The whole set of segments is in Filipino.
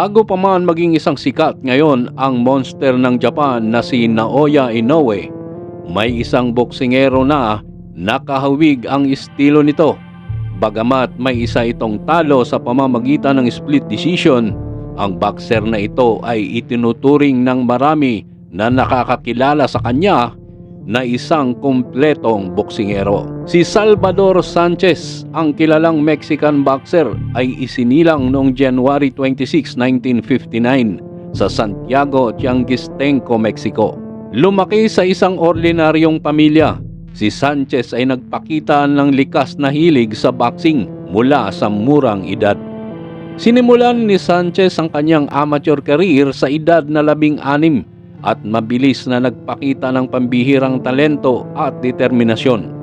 Bago pa man maging isang sikat ngayon ang monster ng Japan na si Naoya Inoue, may isang boksingero na nakahawig ang estilo nito. Bagamat may isa itong talo sa pamamagitan ng split decision, ang boxer na ito ay itinuturing ng marami na nakakakilala sa kanya na isang kumpletong boksingero. Si Salvador Sanchez, ang kilalang Mexican boxer, ay isinilang noong January 26, 1959 sa Santiago, Tianguistenco, Mexico. Lumaki sa isang ordinaryong pamilya. Si Sanchez ay nagpakita ng likas na hilig sa boxing mula sa murang edad. Sinimulan ni Sanchez ang kanyang amateur career sa edad na labing anim at mabilis na nagpakita ng pambihirang talento at determinasyon.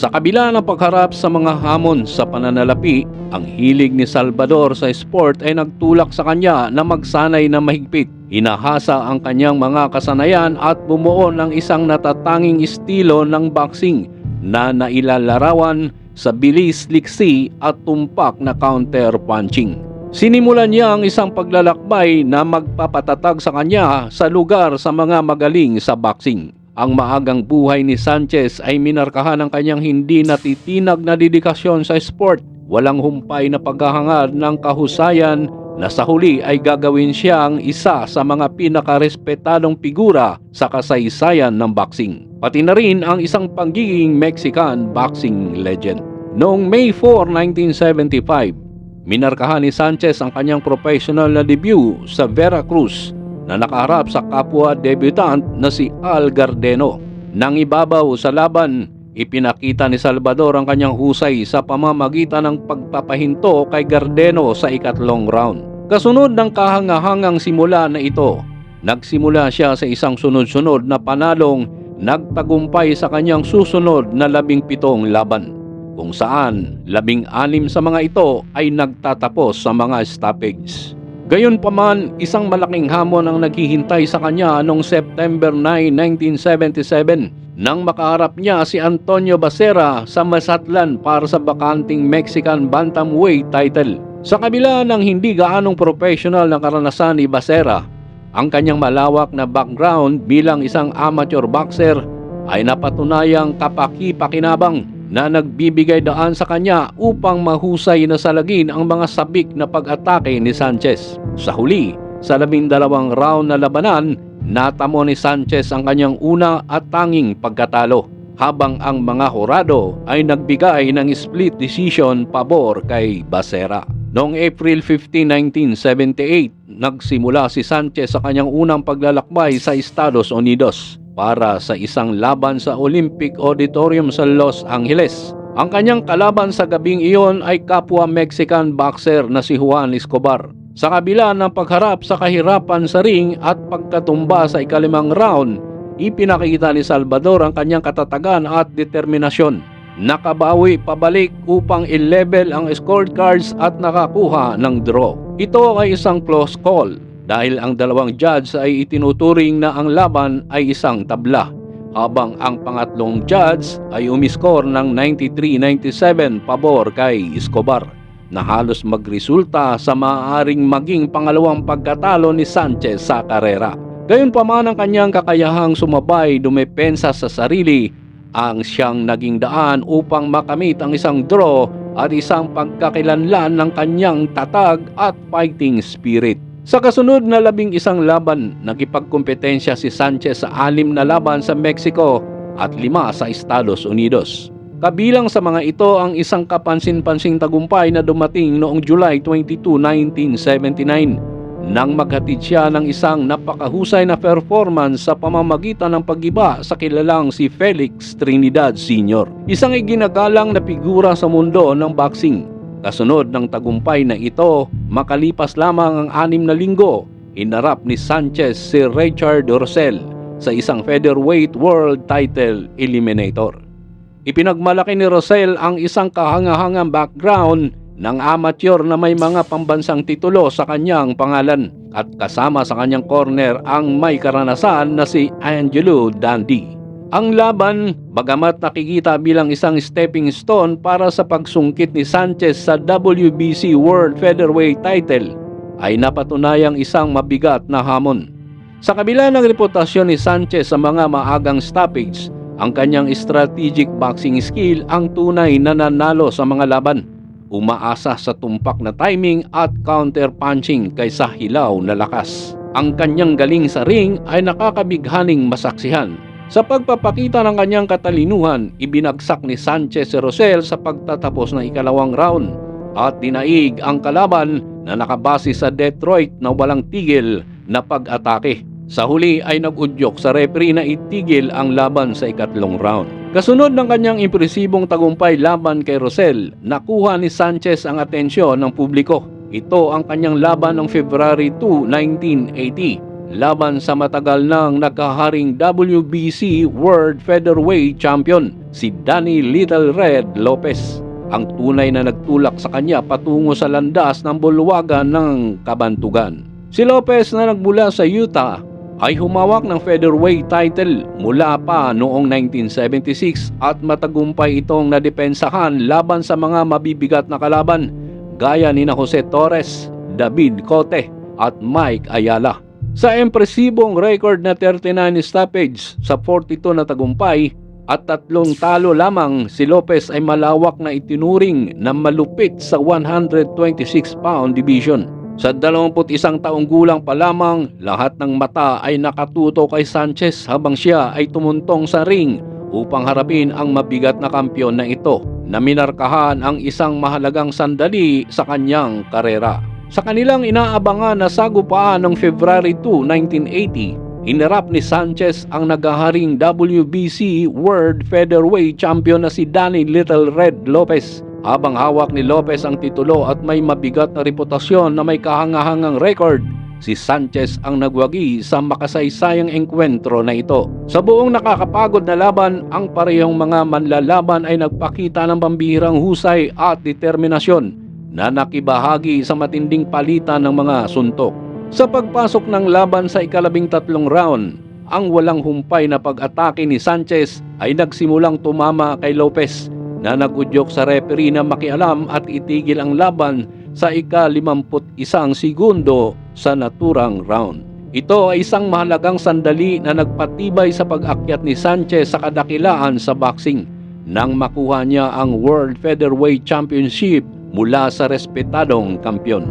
Sa kabila ng pagharap sa mga hamon sa pananalapi, ang hilig ni Salvador sa sport ay nagtulak sa kanya na magsanay na mahigpit. Hinahasa ang kanyang mga kasanayan at bumuo ng isang natatanging estilo ng boxing na nailalarawan sa bilis, liksi at tumpak na counter punching. Sinimulan niya ang isang paglalakbay na magpapatatag sa kanya sa lugar sa mga magaling sa boxing. Ang maagang buhay ni Sanchez ay minarkahan ng kanyang hindi natitinag na dedikasyon sa sport. Walang humpay na paghahangad ng kahusayan na sa huli ay gagawin siyang isa sa mga pinakarespetadong figura sa kasaysayan ng boxing. Pati na rin ang isang pagiging Mexican boxing legend. Noong May 4, 1975, minarkahan ni Sanchez ang kanyang professional na debut sa Veracruz na nakaharap sa kapwa debutant na si Al Gardeno. Nang ibabaw sa laban, ipinakita ni Salvador ang kanyang husay sa pamamagitan ng pagpapahinto kay Gardeno sa ikatlong round. Kasunod ng kahangahangang simula na ito, nagsimula siya sa isang sunod-sunod na panalong nagtagumpay sa kanyang susunod na labing pitong laban kung saan labing anim sa mga ito ay nagtatapos sa mga stoppage. Gayunpaman, isang malaking hamon ang naghihintay sa kanya noong September 9, 1977 nang makaharap niya si Antonio Basera sa Masatlan para sa bakanting Mexican Bantamweight title. Sa kabila ng hindi gaanong professional na karanasan ni Basera, ang kanyang malawak na background bilang isang amateur boxer ay napatunayang kapaki-pakinabang na nagbibigay daan sa kanya upang mahusay na salagin ang mga sabik na pag-atake ni Sanchez. Sa huli, sa labindalawang round na labanan, natamo ni Sanchez ang kanyang una at tanging pagkatalo habang ang mga horado ay nagbigay ng split decision pabor kay Basera. Noong April 15, 1978, nagsimula si Sanchez sa kanyang unang paglalakbay sa Estados Unidos para sa isang laban sa Olympic Auditorium sa Los Angeles. Ang kanyang kalaban sa gabing iyon ay kapwa Mexican boxer na si Juan Escobar. Sa kabila ng pagharap sa kahirapan sa ring at pagkatumba sa ikalimang round, ipinakita ni Salvador ang kanyang katatagan at determinasyon. Nakabawi pabalik upang i-level ang scorecards at nakakuha ng draw. Ito ay isang close call dahil ang dalawang judge ay itinuturing na ang laban ay isang tabla habang ang pangatlong judge ay umiskor ng 93-97 pabor kay Escobar na halos magresulta sa maaaring maging pangalawang pagkatalo ni Sanchez sa karera. Gayunpaman ang kanyang kakayahang sumabay dumepensa sa sarili ang siyang naging daan upang makamit ang isang draw at isang pagkakilanlan ng kanyang tatag at fighting spirit. Sa kasunod na labing isang laban, nakipagkompetensya si Sanchez sa alim na laban sa Mexico at lima sa Estados Unidos. Kabilang sa mga ito ang isang kapansin-pansing tagumpay na dumating noong July 22, 1979 nang maghatid siya ng isang napakahusay na performance sa pamamagitan ng pagiba sa kilalang si Felix Trinidad Sr. Isang iginagalang na figura sa mundo ng boxing. Kasunod ng tagumpay na ito, makalipas lamang ang anim na linggo, hinarap ni Sanchez si Richard Dorsel sa isang featherweight world title eliminator. Ipinagmalaki ni Rosel ang isang kahangahangang background ng amateur na may mga pambansang titulo sa kanyang pangalan at kasama sa kanyang corner ang may karanasan na si Angelo Dandy. Ang laban, bagamat nakikita bilang isang stepping stone para sa pagsungkit ni Sanchez sa WBC World Featherweight title, ay napatunayang isang mabigat na hamon. Sa kabila ng reputasyon ni Sanchez sa mga maagang stoppage, ang kanyang strategic boxing skill ang tunay na nanalo sa mga laban. Umaasa sa tumpak na timing at counter punching kaysa hilaw na lakas. Ang kanyang galing sa ring ay nakakabighaning masaksihan. Sa pagpapakita ng kanyang katalinuhan, ibinagsak ni Sanchez si Rosel sa pagtatapos ng ikalawang round at dinaig ang kalaban na nakabase sa Detroit na walang tigil na pag-atake. Sa huli ay nag-udyok sa referee na itigil ang laban sa ikatlong round. Kasunod ng kanyang impresibong tagumpay laban kay Rosel, nakuha ni Sanchez ang atensyon ng publiko. Ito ang kanyang laban ng February 2, 1980 laban sa matagal nang nagkaharing WBC World Featherweight Champion, si Danny Little Red Lopez. Ang tunay na nagtulak sa kanya patungo sa landas ng bulwagan ng kabantugan. Si Lopez na nagmula sa Utah ay humawak ng featherweight title mula pa noong 1976 at matagumpay itong nadepensahan laban sa mga mabibigat na kalaban gaya ni na Jose Torres, David Cote at Mike Ayala. Sa impresibong record na 39 stoppage sa 42 na tagumpay at tatlong talo lamang si Lopez ay malawak na itinuring na malupit sa 126 pound division. Sa 21 taong gulang pa lamang, lahat ng mata ay nakatuto kay Sanchez habang siya ay tumuntong sa ring upang harapin ang mabigat na kampyon na ito na minarkahan ang isang mahalagang sandali sa kanyang karera. Sa kanilang inaabangan na sagupaan noong February 2, 1980, hinarap ni Sanchez ang nagaharing WBC World Featherweight Champion na si Danny Little Red Lopez. Habang hawak ni Lopez ang titulo at may mabigat na reputasyon na may kahangahangang record, si Sanchez ang nagwagi sa makasaysayang engkwentro na ito. Sa buong nakakapagod na laban, ang parehong mga manlalaban ay nagpakita ng pambihirang husay at determinasyon na nakibahagi sa matinding palitan ng mga suntok. Sa pagpasok ng laban sa ikalabing tatlong round, ang walang humpay na pag-atake ni Sanchez ay nagsimulang tumama kay Lopez na nagudyok sa referee na makialam at itigil ang laban sa ika-51 segundo sa naturang round. Ito ay isang mahalagang sandali na nagpatibay sa pag-akyat ni Sanchez sa kadakilaan sa boxing nang makuha niya ang World Featherweight Championship mula sa respetadong kampyon.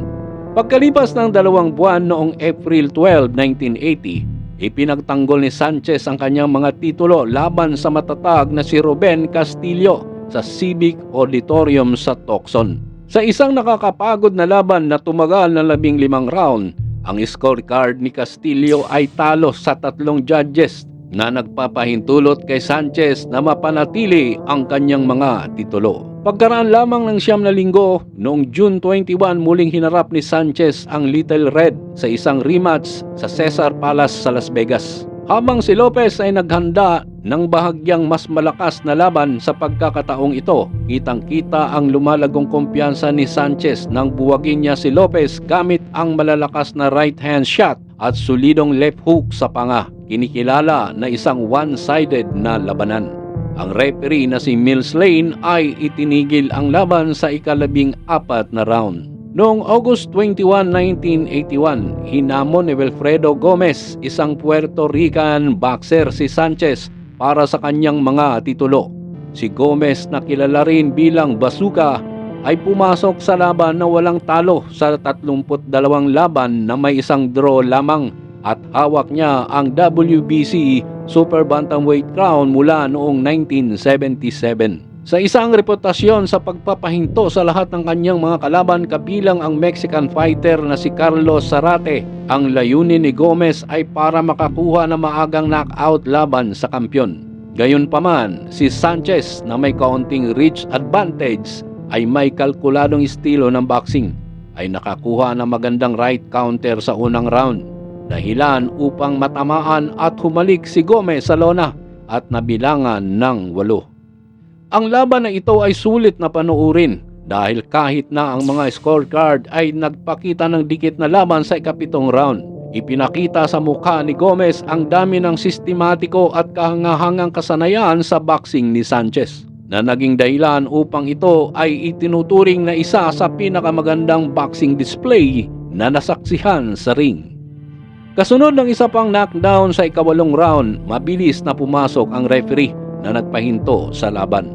Pagkalipas ng dalawang buwan noong April 12, 1980, ipinagtanggol ni Sanchez ang kanyang mga titulo laban sa matatag na si Ruben Castillo sa Civic Auditorium sa Tucson. Sa isang nakakapagod na laban na tumagal ng labing limang round, ang scorecard ni Castillo ay talo sa tatlong judges na nagpapahintulot kay Sanchez na mapanatili ang kanyang mga titulo. Pagkaraan lamang ng siyam na linggo, noong June 21 muling hinarap ni Sanchez ang Little Red sa isang rematch sa Cesar Palace sa Las Vegas. Habang si Lopez ay naghanda ng bahagyang mas malakas na laban sa pagkakataong ito, kitang-kita ang lumalagong kumpiyansa ni Sanchez nang buwagin niya si Lopez gamit ang malalakas na right-hand shot at solidong left hook sa panga, kinikilala na isang one-sided na labanan. Ang referee na si Mills Lane ay itinigil ang laban sa ikalabing apat na round. Noong August 21, 1981, hinamon ni Wilfredo Gomez, isang Puerto Rican boxer si Sanchez para sa kanyang mga titulo. Si Gomez na kilala rin bilang Basuka ay pumasok sa laban na walang talo sa 32 laban na may isang draw lamang at hawak niya ang WBC Super Bantamweight crown mula noong 1977. Sa isang reputasyon sa pagpapahinto sa lahat ng kanyang mga kalaban kabilang ang Mexican fighter na si Carlos Zarate, ang layunin ni Gomez ay para makakuha ng maagang knockout laban sa kampyon. Gayunpaman, si Sanchez na may kaunting reach advantage ay may kalkuladong estilo ng boxing ay nakakuha ng magandang right counter sa unang round. Dahilan upang matamaan at humalik si Gomez sa lona at nabilangan ng walo. Ang laban na ito ay sulit na panuurin dahil kahit na ang mga scorecard ay nagpakita ng dikit na laban sa ikapitong round. ipinakita sa mukha ni Gomez ang dami ng sistematiko at kahangahangang kasanayan sa boxing ni Sanchez na naging dahilan upang ito ay itinuturing na isa sa pinakamagandang boxing display na nasaksihan sa ring. Kasunod ng isa pang knockdown sa ikawalong round, mabilis na pumasok ang referee na nagpahinto sa laban.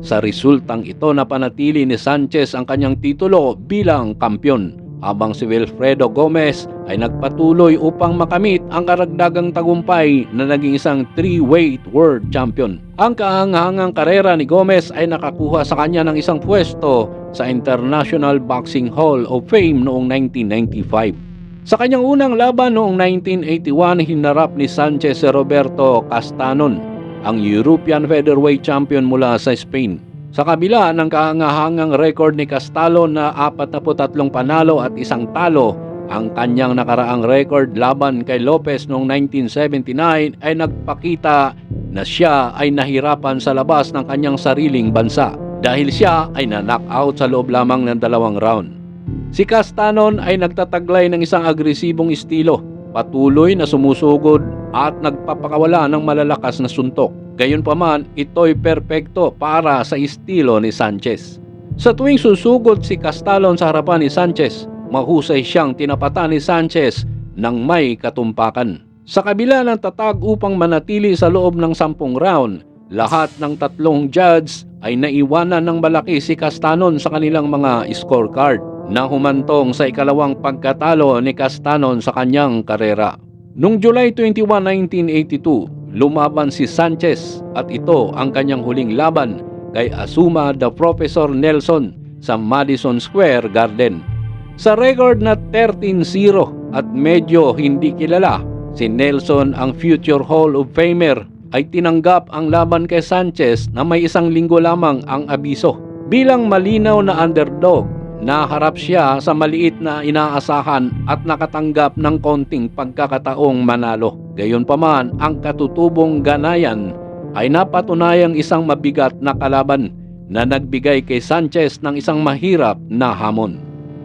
Sa resultang ito napanatili ni Sanchez ang kanyang titulo bilang kampyon habang si Wilfredo Gomez ay nagpatuloy upang makamit ang karagdagang tagumpay na naging isang three-weight world champion. Ang kahangahangang karera ni Gomez ay nakakuha sa kanya ng isang pwesto sa International Boxing Hall of Fame noong 1995. Sa kanyang unang laban noong 1981, hinarap ni Sanchez si Roberto Castanon, ang European Featherweight Champion mula sa Spain. Sa kabila ng kahangahangang record ni Castalon na 43 panalo at isang talo, ang kanyang nakaraang record laban kay Lopez noong 1979 ay nagpakita na siya ay nahirapan sa labas ng kanyang sariling bansa dahil siya ay na-knockout sa loob lamang ng dalawang round. Si Castanon ay nagtataglay ng isang agresibong estilo, patuloy na sumusugod at nagpapakawala ng malalakas na suntok. Gayunpaman, ito'y perpekto para sa estilo ni Sanchez. Sa tuwing susugod si Castalon sa harapan ni Sanchez, mahusay siyang tinapatan ni Sanchez ng may katumpakan. Sa kabila ng tatag upang manatili sa loob ng sampung round, lahat ng tatlong judge ay naiwanan ng malaki si Castanon sa kanilang mga scorecard na humantong sa ikalawang pagkatalo ni Castanon sa kanyang karera. Noong July 21, 1982, lumaban si Sanchez at ito ang kanyang huling laban kay Asuma the Professor Nelson sa Madison Square Garden. Sa record na 13-0 at medyo hindi kilala, si Nelson ang future Hall of Famer ay tinanggap ang laban kay Sanchez na may isang linggo lamang ang abiso. Bilang malinaw na underdog, naharap siya sa maliit na inaasahan at nakatanggap ng konting pagkakataong manalo. Gayunpaman, ang katutubong ganayan ay napatunayang isang mabigat na kalaban na nagbigay kay Sanchez ng isang mahirap na hamon.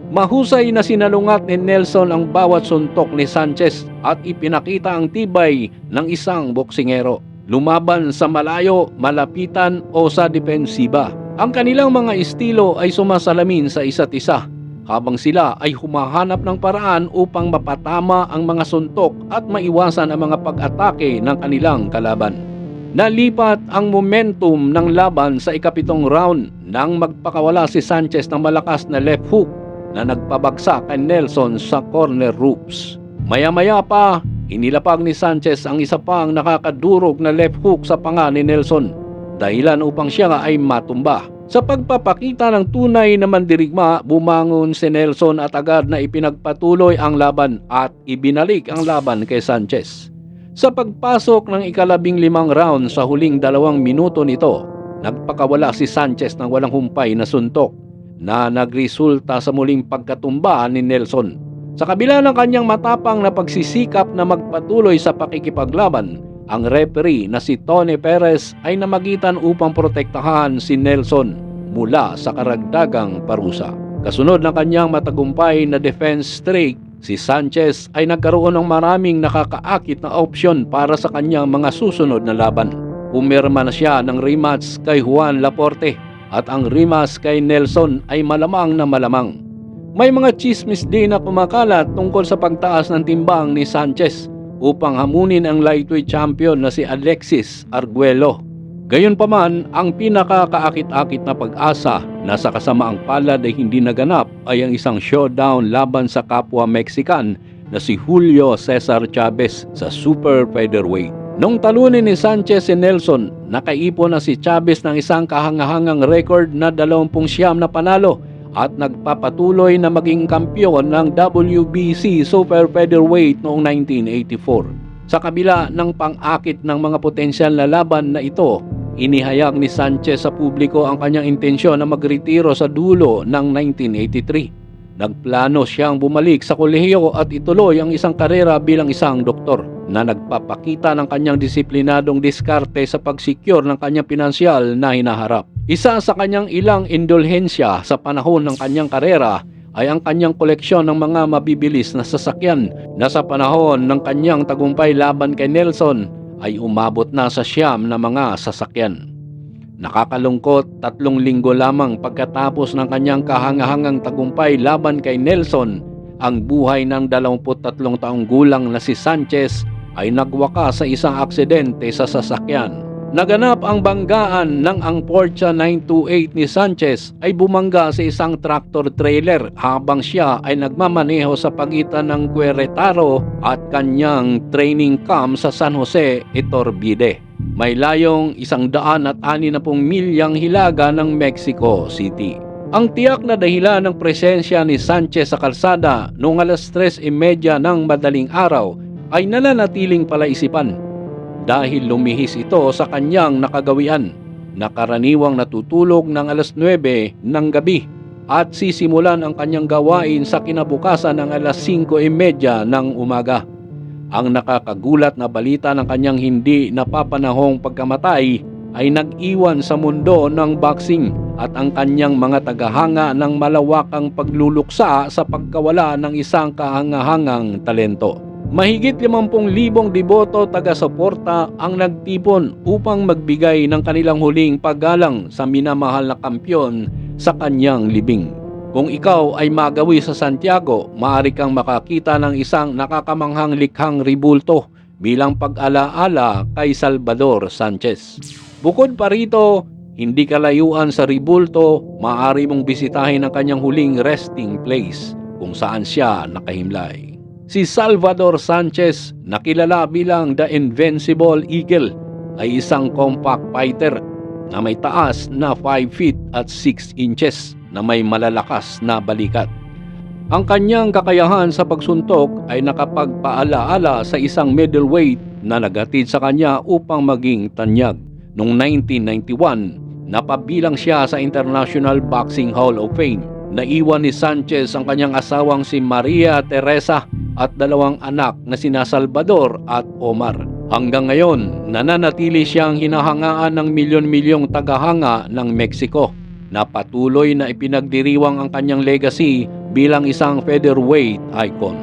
Mahusay na sinalungat ni Nelson ang bawat suntok ni Sanchez at ipinakita ang tibay ng isang boksingero. Lumaban sa malayo, malapitan o sa depensiba. Ang kanilang mga estilo ay sumasalamin sa isa't isa habang sila ay humahanap ng paraan upang mapatama ang mga suntok at maiwasan ang mga pag-atake ng kanilang kalaban. Nalipat ang momentum ng laban sa ikapitong round nang magpakawala si Sanchez ng malakas na left hook na nagpabagsak kay Nelson sa corner ropes. Maya-maya pa, inilapag ni Sanchez ang isa pang nakakadurog na left hook sa panga ni Nelson dahilan upang siya nga ay matumba. Sa pagpapakita ng tunay na mandirigma, bumangon si Nelson at agad na ipinagpatuloy ang laban at ibinalik ang laban kay Sanchez. Sa pagpasok ng ikalabing limang round sa huling dalawang minuto nito, nagpakawala si Sanchez ng walang humpay na suntok na nagresulta sa muling pagkatumba ni Nelson. Sa kabila ng kanyang matapang na pagsisikap na magpatuloy sa pakikipaglaban, ang referee na si Tony Perez ay namagitan upang protektahan si Nelson mula sa karagdagang parusa. Kasunod ng kanyang matagumpay na defense streak, si Sanchez ay nagkaroon ng maraming nakakaakit na opsyon para sa kanyang mga susunod na laban. Pumirma na siya ng rematch kay Juan Laporte at ang rematch kay Nelson ay malamang na malamang. May mga chismis din na kumakalat tungkol sa pagtaas ng timbang ni Sanchez upang hamunin ang lightweight champion na si Alexis Arguello. Gayunpaman, ang pinakakaakit-akit na pag-asa na sa kasamaang palad ay hindi naganap ay ang isang showdown laban sa kapwa Mexican na si Julio Cesar Chavez sa super featherweight. Nung talunin ni Sanchez si Nelson, nakaipon na si Chavez ng isang kahangahangang record na 20 siyam na panalo at nagpapatuloy na maging kampiyon ng WBC Super Featherweight noong 1984. Sa kabila ng pang-akit ng mga potensyal na laban na ito, inihayag ni Sanchez sa publiko ang kanyang intensyon na magretiro sa dulo ng 1983. Nagplano siyang bumalik sa kolehiyo at ituloy ang isang karera bilang isang doktor na nagpapakita ng kanyang disiplinadong diskarte sa pagsikyur ng kanyang pinansyal na hinaharap. Isa sa kanyang ilang indulhensya sa panahon ng kanyang karera ay ang kanyang koleksyon ng mga mabibilis na sasakyan na sa panahon ng kanyang tagumpay laban kay Nelson ay umabot na sa siyam na mga sasakyan. Nakakalungkot tatlong linggo lamang pagkatapos ng kanyang kahangahangang tagumpay laban kay Nelson, ang buhay ng 23 taong gulang na si Sanchez ay nagwaka sa isang aksidente sa sasakyan. Naganap ang banggaan ng ang Porsche 928 ni Sanchez ay bumangga sa isang tractor trailer habang siya ay nagmamaneho sa pagitan ng Queretaro at kanyang training camp sa San Jose, Iturbide. May layong isang daan at ani na pong milyang hilaga ng Mexico City. Ang tiyak na dahilan ng presensya ni Sanchez sa kalsada noong alas 3.30 ng madaling araw ay nananatiling palaisipan dahil lumihis ito sa kanyang nakagawian na karaniwang natutulog ng alas 9 ng gabi at sisimulan ang kanyang gawain sa kinabukasan ng alas 5.30 ng umaga. Ang nakakagulat na balita ng kanyang hindi napapanahong pagkamatay ay nag-iwan sa mundo ng boxing at ang kanyang mga tagahanga ng malawakang pagluluksa sa pagkawala ng isang kahangahangang talento. Mahigit 50,000 deboto taga-suporta ang nagtipon upang magbigay ng kanilang huling paggalang sa minamahal na kampyon sa kanyang libing. Kung ikaw ay magawi sa Santiago, maaari kang makakita ng isang nakakamanghang likhang ribulto bilang pag-alaala kay Salvador Sanchez. Bukod pa rito, hindi kalayuan sa ribulto, maaari mong bisitahin ang kanyang huling resting place kung saan siya nakahimlay. Si Salvador Sanchez, nakilala bilang The Invincible Eagle, ay isang compact fighter na may taas na 5 feet at 6 inches na may malalakas na balikat. Ang kanyang kakayahan sa pagsuntok ay nakapagpaalaala sa isang middleweight na nagatid sa kanya upang maging tanyag. Noong 1991, napabilang siya sa International Boxing Hall of Fame. Naiwan ni Sanchez ang kanyang asawang si Maria Teresa at dalawang anak na sina Salvador at Omar. Hanggang ngayon, nananatili siyang hinahangaan ng milyon-milyong tagahanga ng Mexico na patuloy na ipinagdiriwang ang kanyang legacy bilang isang featherweight icon.